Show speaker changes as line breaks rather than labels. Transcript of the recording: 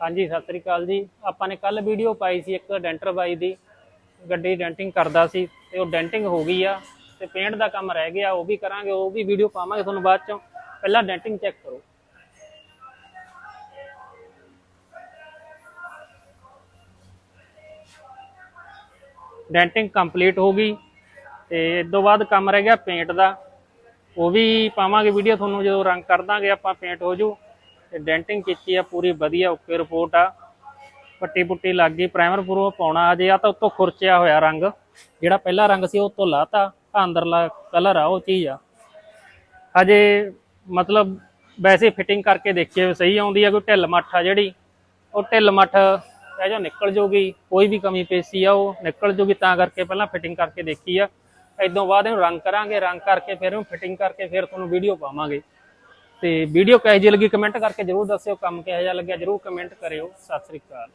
ਹਾਂਜੀ, ਸਤਿ ਸ੍ਰੀ ਅਕਾਲ ਜੀ। ਆਪਾਂ ਨੇ ਕੱਲ ਵੀਡੀਓ ਪਾਈ ਸੀ ਇੱਕ ਡੈਂਟਰ ਬਾਈ ਦੀ। ਗੱਡੀ ਡੈਂਟਿੰਗ ਕਰਦਾ ਸੀ ਤੇ ਉਹ ਡੈਂਟਿੰਗ ਹੋ ਗਈ ਆ ਤੇ ਪੇਂਟ ਦਾ ਕੰਮ ਰਹਿ ਗਿਆ, ਉਹ ਵੀ ਕਰਾਂਗੇ, ਉਹ ਵੀ ਵੀਡੀਓ ਪਾਵਾਂਗੇ ਤੁਹਾਨੂੰ ਬਾਅਦ ਚੋਂ। ਪਹਿਲਾਂ ਡੈਂਟਿੰਗ ਚੈੱਕ ਕਰੋ। ਡੈਂਟਿੰਗ ਕੰਪਲੀਟ ਹੋ ਗਈ ਤੇ ਇਸ ਤੋਂ ਬਾਅਦ ਕੰਮ ਰਹਿ ਗਿਆ ਪੇਂਟ ਦਾ। ਉਹ ਵੀ ਪਾਵਾਂਗੇ ਵੀਡੀਓ ਤੁਹਾਨੂੰ ਜਦੋਂ ਰੰਗ ਕਰ ਦਾਂਗੇ, ਆਪਾਂ ਪੇਂਟ ਹੋ ਜੂ। ਤੇ ਡੈਂਟਿੰਗ ਕੀਤੀ ਆ, ਪੂਰੀ ਵਧੀਆ, ਓਕੇ ਰਿਪੋਰਟ ਆ। ਪੱਟੀ ਪੁੱਟੀ ਲੱਗ ਗਈ ਪ੍ਰਾਈਮਰ ਪੂਰਾ ਪਾਉਣਾ ਅਜੇ ਆ ਤਾਂ ਉੱਤੋਂ ਖੁਰਚਿਆ ਹੋਇਆ ਰੰਗ। ਜਿਹੜਾ ਪਹਿਲਾ ਰੰਗ ਸੀ, ਉਹ ਤੋਂ ਲਾਤਾ ਅੰਦਰਲਾ ਕਲਰ ਆ, ਉਹ ਚੀਜ਼ ਆ। ਹਜੇ ਮਤਲਬ ਵੈਸੇ ਫਿਟਿੰਗ ਕਰਕੇ ਦੇਖੀਏ ਸਹੀ ਆਉਂਦੀ ਆ, ਕੋਈ ਢਿੱਲ ਮੱਠ ਆ ਜਿਹੜੀ। ਉਹ ਢਿੱਲ ਮੱਠ, ਇਹ ਜੋ ਨਿਕਲ ਜੂਗੀ, ਕੋਈ ਵੀ ਕਮੀ ਪੇਸੀ ਆ, ਉਹ ਨਿਕਲ ਜੂਗੀ, ਤਾਂ ਕਰਕੇ ਪਹਿਲਾਂ ਫਿਟਿੰਗ ਕਰਕੇ ਦੇਖੀ ਆ। ਇਦੋਂ ਬਾਅਦ ਇਹਨੂੰ ਰੰਗ ਕਰਾਂਗੇ ਰੰਗ ਕਰਕੇ ਫਿਰ ਇਹਨੂੰ ਫਿਟਿੰਗ ਕਰਕੇ ਫਿਰ ਤੁਹਾਨੂੰ ਵੀਡੀਓ ਪਾਵਾਂਗੇ। ਤੇ ਵੀਡੀਓ ਕਿਹੋ ਜਿਹੀ ਲੱਗੀ? ਕਮੈਂਟ ਕਰਕੇ ਜਰੂਰ ਦੱਸਿਓ, ਕੰਮ ਕਿਹੋ ਜਿਹਾ ਲੱਗਿਆ? ਜਰੂਰ ਕਮੈਂਟ ਕਰਿਓ। ਸਤਿ ਸ੍ਰੀ ਅਕਾਲ।